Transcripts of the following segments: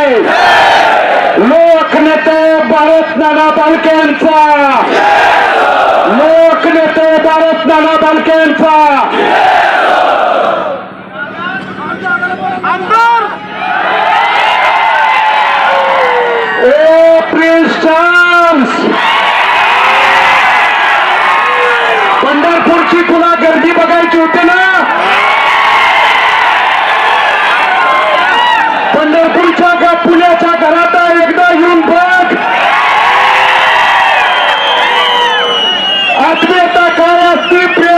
महाराज की लोकनेते भारत नाना बालकेंचा लोकनेते भारत नाना बालकेंचा ओ प्रिन्स चार्ल्स पंढरपूरची तुला गर्दी बघायची होती ना काय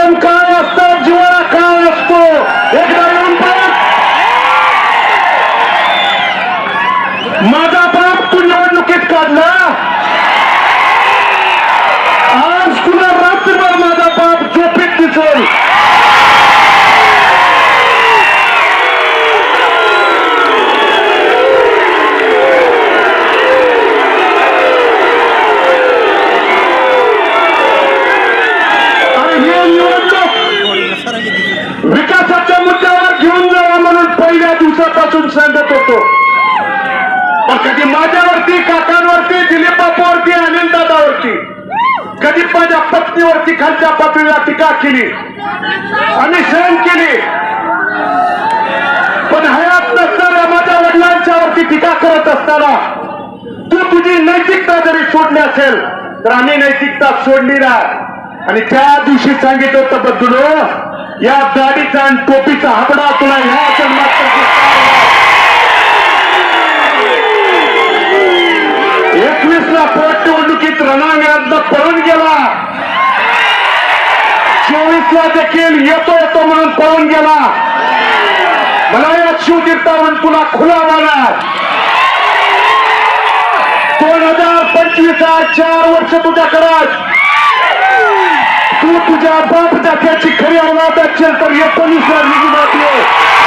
दादावरती कधी माझ्या पत्नीवरती खालच्या पातळीला टीका केली आणि सहन केली. पण हयात नसताना माझ्या वडिलांच्या वरती टीका करत असताना तू तुझी नैतिकता जरी सोडली असेल तर आम्ही नैतिकता सोडली ना. आणि त्या दिवशी सांगितलं होतं बदलू या दाढीचा आणि टोपीचा हाबडा तुला ह्या जन्मात एकवीस पोटनिवडणुकीत पोट रणांगणात पळून गेला. चोवीसला देखील येतो येतो म्हणून पळून गेला. मला या शिवतीर्थावरून तुला खुला मारणार दोन हजार पंचवीस चार वर्ष तुझ्या करत तू तुझ्या बाप दाख्याची खरी औलाद असेल तर एकोणीस ला निघून जाते.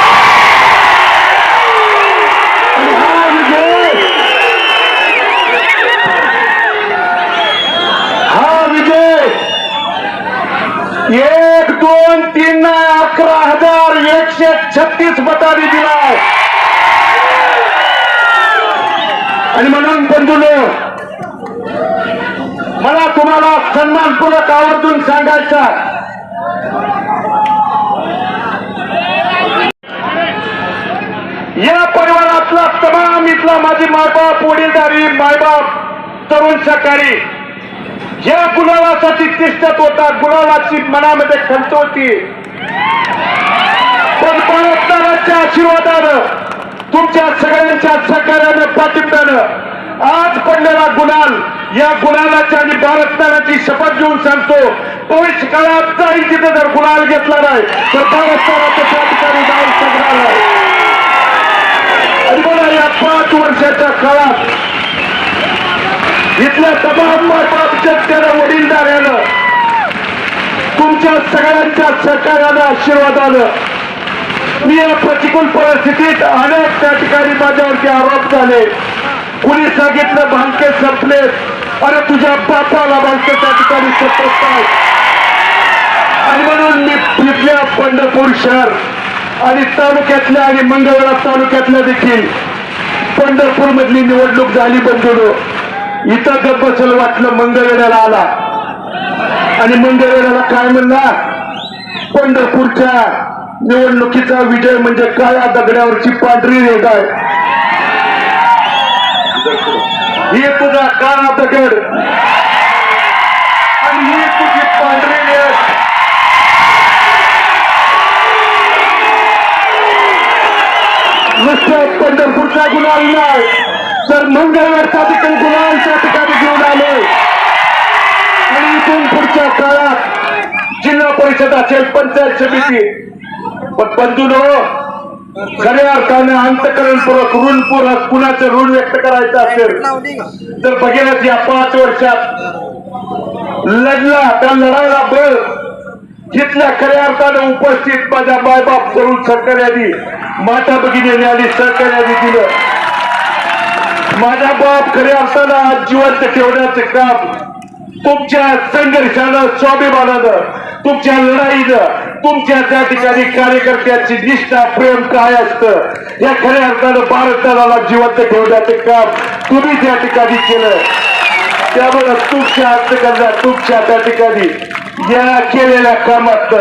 पाहिजे. एक दोन तीन अकरा हजार एकशे छत्तीस मतांनी दिलाय. आणि म्हणून बंधून मला तुम्हाला सन्मानपूर्वक आवर्जून सांगायचा या परिवारातला तमाम इथला माझी मायबाप वडीलधारी मायबाप तरुण सकाळी या गुलालासाठी तिष्ठत होता गुलालाची मनामध्ये खंत होती पण परतदाराच्या आशीर्वादानं तुमच्या सगळ्यांच्या सहकार्यानं पाठिंब्यानं आज पडलेला गुलाल या गुलालाची आणि भारतदाराची शपथ घेऊन सांगतो भविष्य काळातही तिथे जर गुलाल घेतला नाही तर भारतदाराचं त्या ठिकाणी जाऊन शकणार नाही. आणि मला या पाच वर्षाच्या काळात इथल्या तमाम मायबाप वडीलधाऱ्यानं तुमच्या सगळ्यांच्या सहकार्यानं आशीर्वादानं मी या प्रतिकूल परिस्थितीत अनेक त्या ठिकाणी माझ्यावरती आरोप झाले. कुणी सांगितलं भांके संपले अरे तुझ्या बापाला भांके त्या ठिकाणी संपत नाही. आणि म्हणून मी फिरल्या पंढरपूर शहर आणि तालुक्यातल्या आणि मंगळवेढा तालुक्यातल्या देखील पंढरपूर मधली निवडणूक झाली बंधुनो. इथं गप्प बसल वाटलं मंगळवेढ्याला आला. आणि मंगळवेढ्याला काय म्हणला पंढरपूरच्या निवडणुकीचा विजय म्हणजे काळ्या दगड्यावरची पांढरी रेग आहे. हे तुझा काळा दगड. आणि ही तुझी पांढरी रेग नुसतं पंढरपूरचा गुन्हा नाही जर मंगळवारचा तिथून गुन्हा ठिकाणी घेऊन आले. आणि इथून पुढच्या काळात जिल्हा परिषद असेल पंचायत समिती. पण बंधूनो खऱ्या अर्थाने अंतकरणपूर्वक ऋणपूर्वक कुणाचं ऋण व्यक्त करायचं असेल तर बघेलच या पाच वर्षात लढला त्या लढायला बळ घेतल्या. खऱ्या अर्थाने उपस्थित माझ्या मायबाप करून सरकार यांनी माता भगिनी सरकार यादी दिलं. माझा बाप खरे असताना जिवंत ठेवण्याचं काम तुमच्या संघर्षानं स्वाभिमानानं तुमच्या लढाईनं तुमच्या त्या ठिकाणी कार्यकर्त्याची निष्ठा प्रेम काय असतं? या खऱ्या अर्थानं भारताला जिवंत ठेवण्याचं काम तुम्ही त्या ठिकाणी केलं. त्यामुळे तुमच्या अर्थकांना तुमच्या त्या ठिकाणी या केलेल्या कामात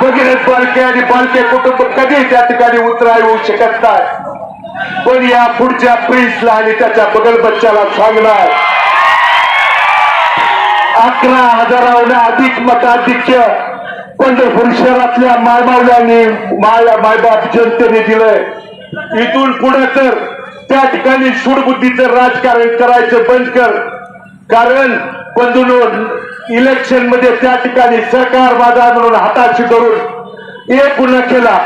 भगीरथ बालके आणि बालके कुटुंब कधी त्या ठिकाणी उतराय होऊ शकत नाही. पण या पुढच्या प्रिन्सला आणि त्याच्या बगल बच्च्याला सांगणार. अकरा हजाराहून अधिक मताधिक्य पंढरपूर शहरातल्या मायबावल्यांनी माया मायबाप जनतेने दिलंय. इथून पुढे तर त्या ठिकाणी सुडबुद्धीचं राजकारण करायचं बंद कर. कारण बंधून इलेक्शनमध्ये त्या ठिकाणी सरकार बाजार म्हणून हाताशी धरून एक गुन्हा केला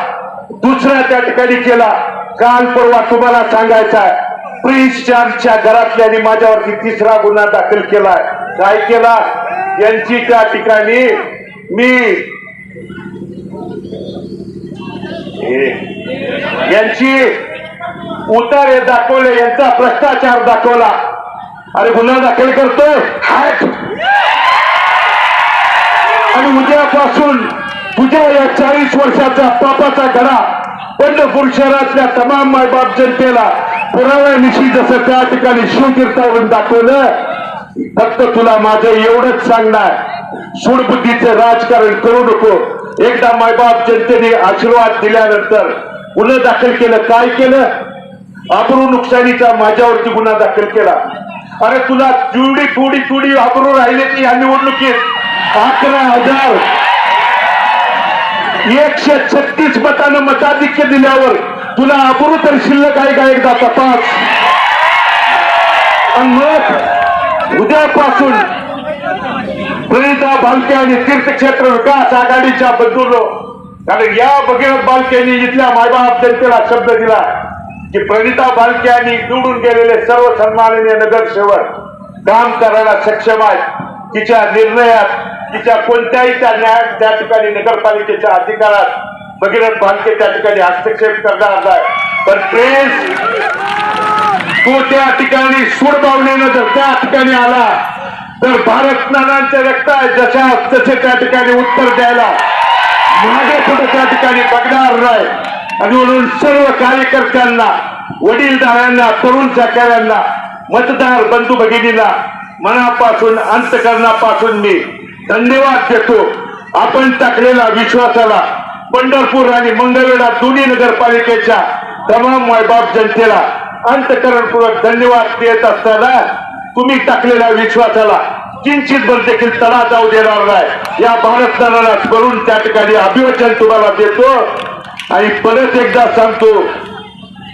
दुसरा त्या ठिकाणी केला. काल परवा तुम्हाला सांगायचा आहे प्रिन्स चार्जच्या घरातल्याने माझ्यावरती तिसरा गुन्हा दाखल केलाय. काय केला? यांची त्या ठिकाणी मी हे, यांची उतारे दाखवले यांचा भ्रष्टाचार दाखवला. अरे गुन्हा दाखल करतोय? आणि उद्यापासून तुझ्या या चाळीस वर्षाचा पापाचा घडा पंढरपूर शहरातल्या तमाम मायबाप जनतेला पुराव्यानिशी जसं त्या ठिकाणी शिवतीर्थावरून दाखवलं फक्त तुला माझं एवढंच सांगणार. सुडबुद्धीचं राजकारण करू नको. एकदा मायबाप जनतेने आशीर्वाद दिल्यानंतर गुन्हा दाखल केलं काय केलं? आबरू नुकसानीचा माझ्यावरती गुन्हा दाखल केला. अरे तुला जेवढी थोडी थोडी आबरू राहिले ती या निवडणुकीत? अकरा हजार एकशे छत्तीस मतानं मताधिक्य दिल्यावर तुला अबरू तर शिल्लक आहे का एकदा तपास. मग उद्यापासून प्रणिता भालके आणि तीर्थक्षेत्र विकास आघाडीच्या बंधूंनो कारण या भगीरथ बालकेनी इथल्या मायबाप जनतेला शब्द दिला की प्रणिता बालके आणि निवडून गेलेले सर्व सन्माननीय नगरसेवक काम करायला सक्षम आहेत. तिच्या निर्णयात तिच्या कोणत्याही त्या न्याय त्या ठिकाणी नगरपालिकेच्या अधिकारात भगीरथ बालके त्या ठिकाणी हस्तक्षेप करणार नाही. पण प्रेस तो त्या ठिकाणी सूडबावण्यानं जर त्या ठिकाणी आला तर भारत नानांचे रक्त आहे जशा तसे त्या ठिकाणी उत्तर द्यायला मागे पुढे त्या ठिकाणी बघणार नाही. आणि म्हणून सर्व कार्यकर्त्यांना वडीलधाऱ्यांना तरुण सहकाऱ्यांना मतदार बंधू भगिनीला मनापासून अंतकरणापासून मी धन्यवाद देतो. आपण टाकलेला विश्वासाला पंढरपूर आणि मंगळवेढा दोन्ही नगरपालिकेच्या तमाम मायबाप जनतेला अंतकरणपूर्वक धन्यवाद देत असताना तुम्ही टाकलेल्या विश्वासाला किंचित भर देखील तडा जाऊ देणार नाही. या भारत नानाला करून त्या ठिकाणी अभिवचन तुम्हाला देतो. आणि परत एकदा सांगतो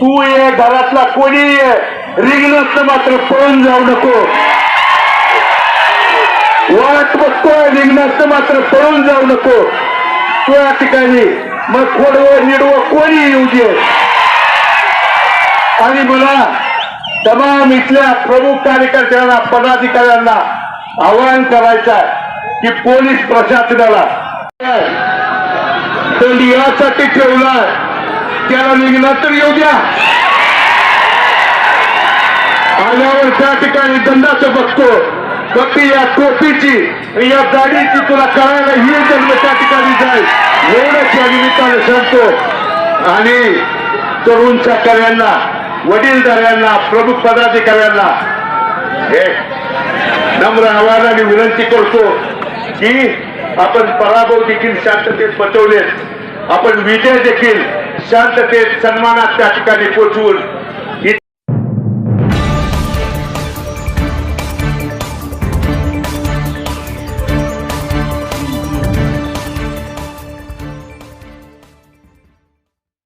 तू ये घरातला कोणी ये रिंगणात मात्र पळून जाऊ नको. वाट बघतोय निघण्याचं मात्र पळून जाऊ नको. तो या ठिकाणी मग खोडवं निडवं कोणी येऊ दे आणि मला तमाम इथल्या प्रमुख कार्यकर्त्यांना पदाधिकाऱ्यांना आवाहन करायचं आहे की पोलीस प्रशासनाला तर यासाठी ठेवलाय त्याला निघणार तर येऊ द्या. आल्यावर त्या ठिकाणी दंडाचं बघतो. फक्त या टोपीची आणि या दाढीची तुला कळायला ही जन्म त्या ठिकाणी जाईल. एवढंच या निमित्ताने सांगतो. आणि तरुण सहकार्यांना वडीलधाऱ्यांना प्रमुख पदाधिकाऱ्यांना हे नम्र आवाजाने विनंती करतो की आपण पराभव देखील शांततेत पचवलेत आपण विजय देखील शांततेत सन्मानात त्या ठिकाणी पोचवून